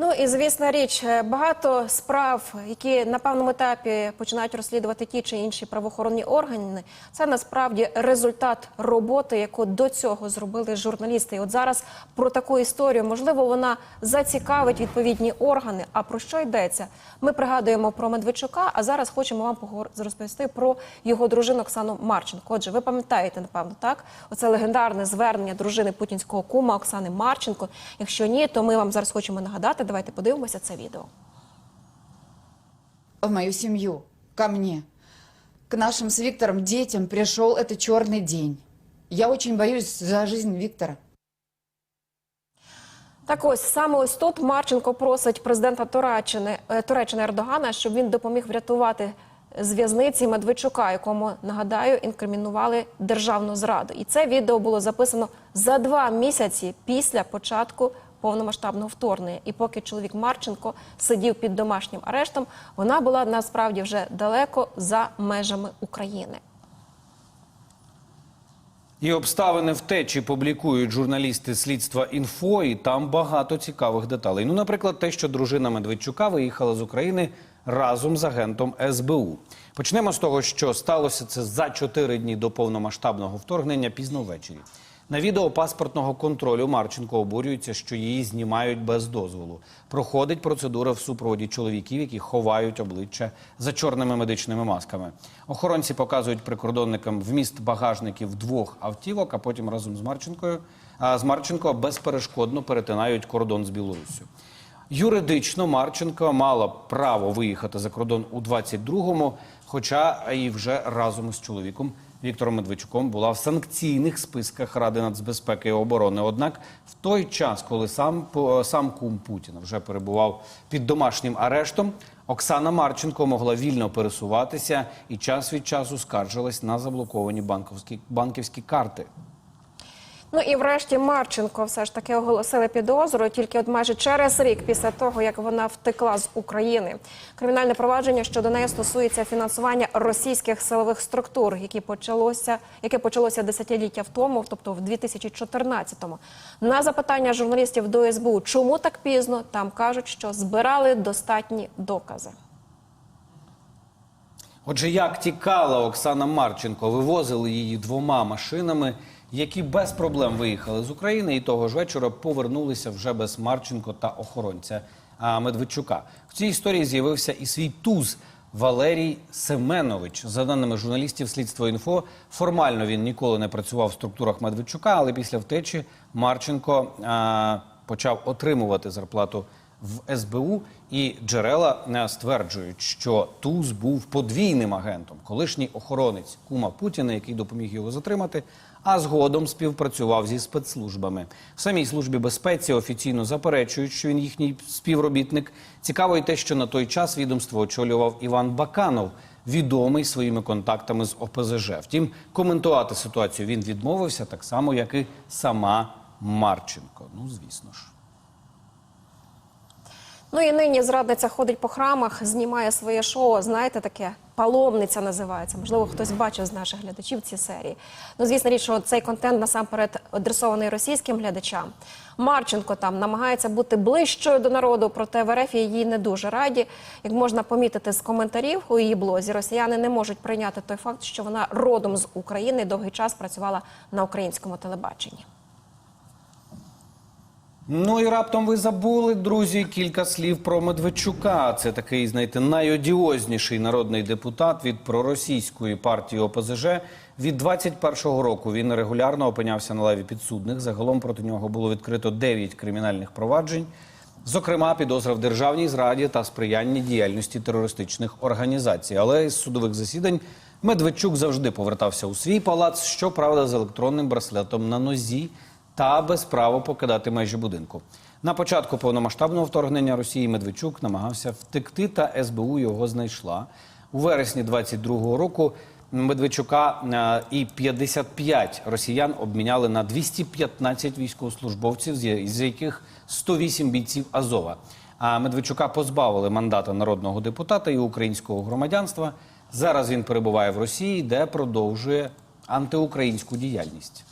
Ну і звісна річ, е, багато справ, які на певному етапі починають розслідувати ті чи інші правоохоронні органи, це насправді результат роботи, яку до цього зробили журналісти. І от зараз про таку історію, можливо, вона зацікавить відповідні органи. А про що йдеться? Ми пригадуємо про Медведчука, а зараз хочемо вам розповісти про його дружину Оксану Марченко. Отже, ви пам'ятаєте, напевно, так? Оце легендарне звернення дружини путінського кума Оксани Марченко. Якщо ні, то ми вам зараз хочемо нагадати. Давайте подивимося це відео. в мою семью, ко мне, к нашим с Виктором детям пришел этот черный день. Я очень боюсь за жизнь Виктора. Так ось саме ось тут Марченко просить президента Туреччини, е, Туреччини Ердогана, щоб він допоміг врятувати з в'язниці Медведчука, якому нагадаю інкримінували державну зраду. І це відео було записано за два місяці після початку повномасштабного вторгнення. І поки чоловік Марченко сидів під домашнім арештом, вона була насправді вже далеко за межами України. І обставини втечі публікують журналісти слідства інфо, і там багато цікавих деталей. Ну, наприклад, те, що дружина Медведчука виїхала з України разом з агентом СБУ. Почнемо з того, що сталося це за чотири дні до повномасштабного вторгнення пізно ввечері. На відео паспортного контролю Марченко обурюється, що її знімають без дозволу. Проходить процедура в супроводі чоловіків, які ховають обличчя за чорними медичними масками. Охоронці показують прикордонникам вміст багажників двох автівок, а потім разом з Марченкою з Марченко безперешкодно перетинають кордон з Білоруссю. Юридично Марченко мала право виїхати за кордон у 22-му, хоча і вже разом із чоловіком Віктором Медведчуком була в санкційних списках Ради нацбезпеки і оборони. Однак в той час, коли сам сам кум Путіна вже перебував під домашнім арештом, Оксана Марченко могла вільно пересуватися і час від часу скаржилась на заблоковані банківські банківські карти. Ну і врешті Марченко все ж таки оголосили підозру тільки от майже через рік після того, як вона втекла з України. Кримінальне провадження щодо неї стосується фінансування російських силових структур, які почалося, яке почалося десятиліття в тому, тобто в 2014-му. На запитання журналістів до СБУ, чому так пізно, там кажуть, що збирали достатні докази. Отже, як тікала Оксана Марченко, вивозили її двома машинами, які без проблем виїхали з України, і того ж вечора повернулися вже без Марченко та охоронця Медведчука. В цій історії з'явився і свій туз Валерій Семенович. За даними журналістів слідства інфо, формально він ніколи не працював в структурах Медведчука, але після втечі Марченко а, почав отримувати зарплату в СБУ, і джерела стверджують, що Туз був подвійним агентом, колишній охоронець кума Путіна, який допоміг його затримати, а згодом співпрацював зі спецслужбами. В самій службі безпеці офіційно заперечують, що він їхній співробітник. Цікаво й те, що на той час відомство очолював Іван Баканов, відомий своїми контактами з ОПЗЖ. Втім, коментувати ситуацію він відмовився так само, як і сама Марченко. Ну, звісно ж. Ну і нині зрадниця ходить по храмах, знімає своє шоу. Знаєте, таке паломниця називається. Можливо, хтось бачив з наших глядачів ці серії. Ну, звісно річ, що цей контент насамперед адресований російським глядачам. Марченко там намагається бути ближчою до народу, проте в РФ її не дуже раді. Як можна помітити з коментарів у її блозі, росіяни не можуть прийняти той факт, що вона родом з України довгий час працювала на українському телебаченні. Ну і раптом ви забули, друзі, кілька слів про Медведчука. Це такий, знаєте, найодіозніший народний депутат від проросійської партії ОПЗЖ. Від 21-го року він регулярно опинявся на лаві підсудних. Загалом проти нього було відкрито 9 кримінальних проваджень. Зокрема, підозра в державній зраді та сприянні діяльності терористичних організацій. Але із судових засідань Медведчук завжди повертався у свій палац, щоправда, з електронним браслетом на нозі та без права покидати межі будинку. На початку повномасштабного вторгнення Росії Медведчук намагався втекти, та СБУ його знайшла. У вересні 22-го року Медведчука е, і 55 росіян обміняли на 215 військовослужбовців, з яких 108 бійців Азова. А Медведчука позбавили мандата народного депутата і українського громадянства. Зараз він перебуває в Росії, де продовжує антиукраїнську діяльність.